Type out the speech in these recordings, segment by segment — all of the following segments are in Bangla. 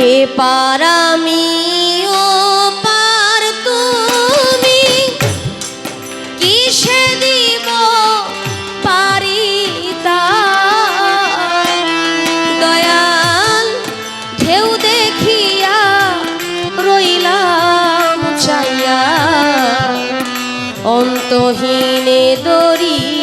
এ পারামি, ও পার তুমি, কিসে দিব পারিতা দয়াল ঢেউ দেখিয়া রইলাম চাইয়া অন্তহীনে দরিয়া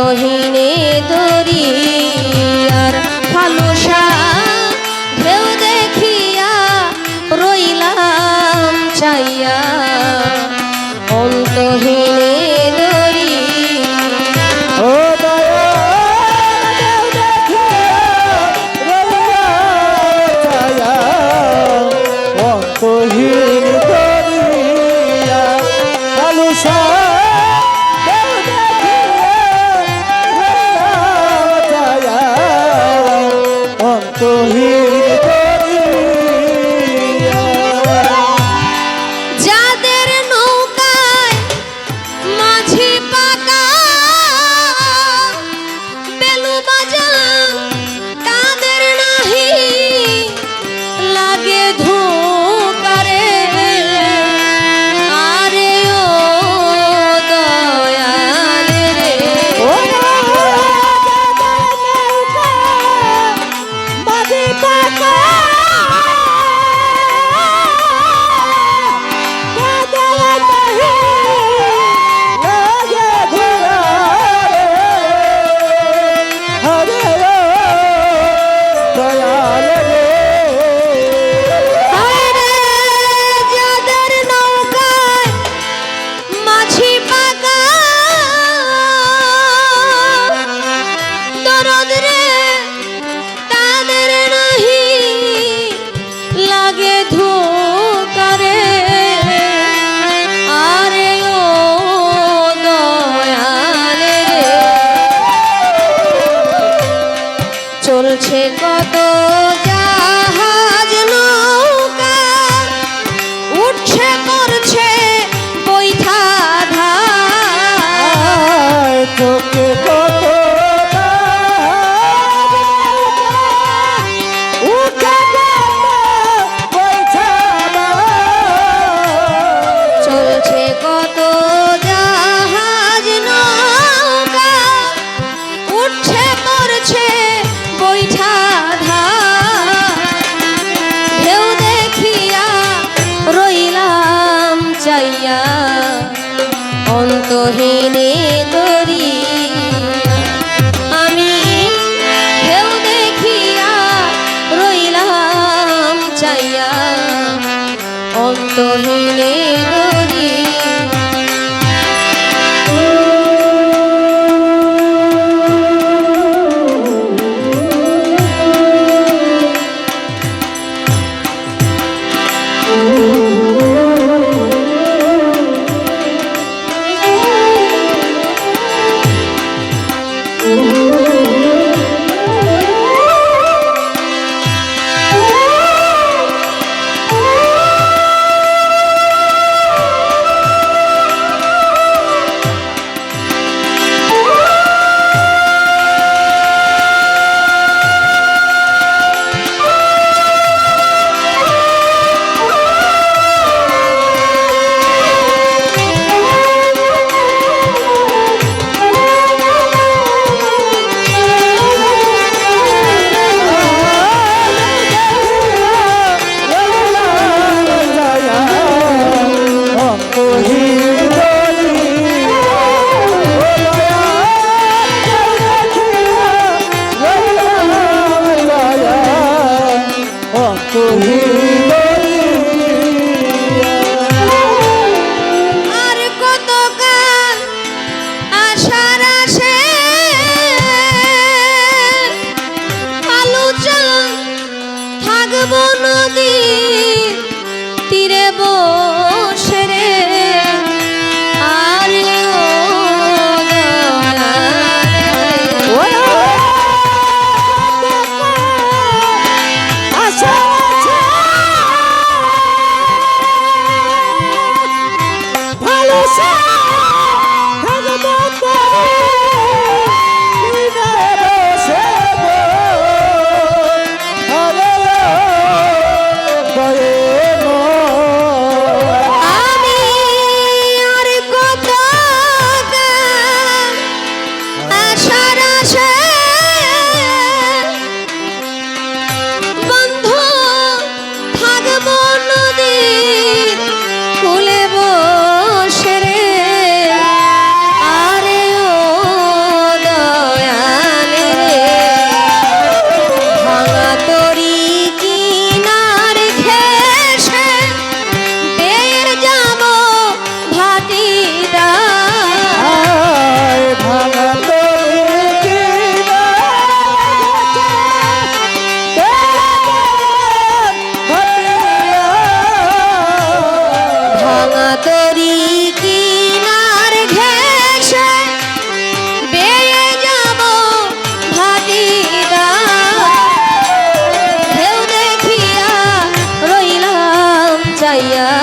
রহিণী দু অন্তহীনে দরি রইলাম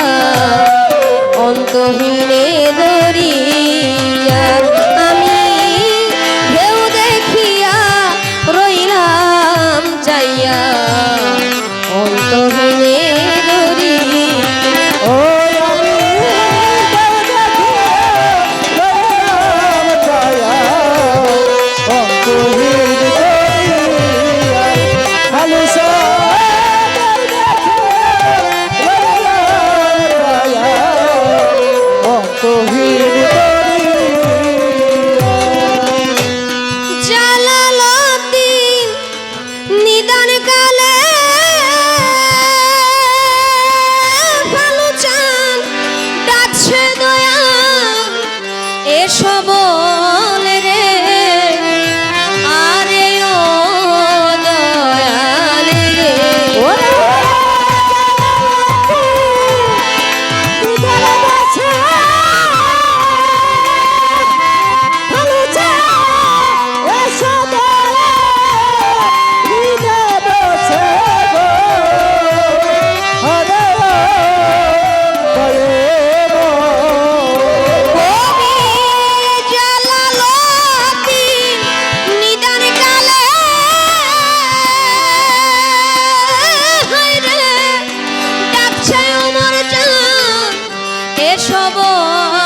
সবর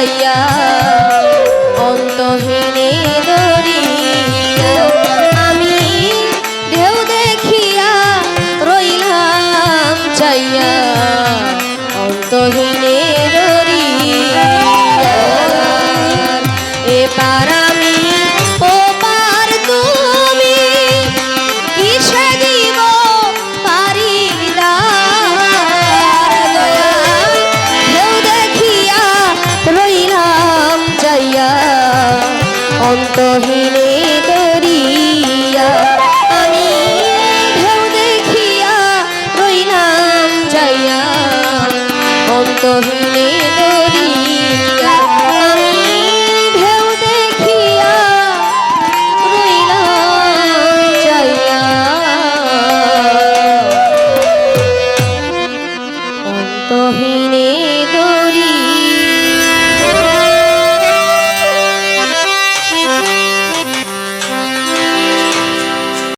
হারাইয়া অন্তহীন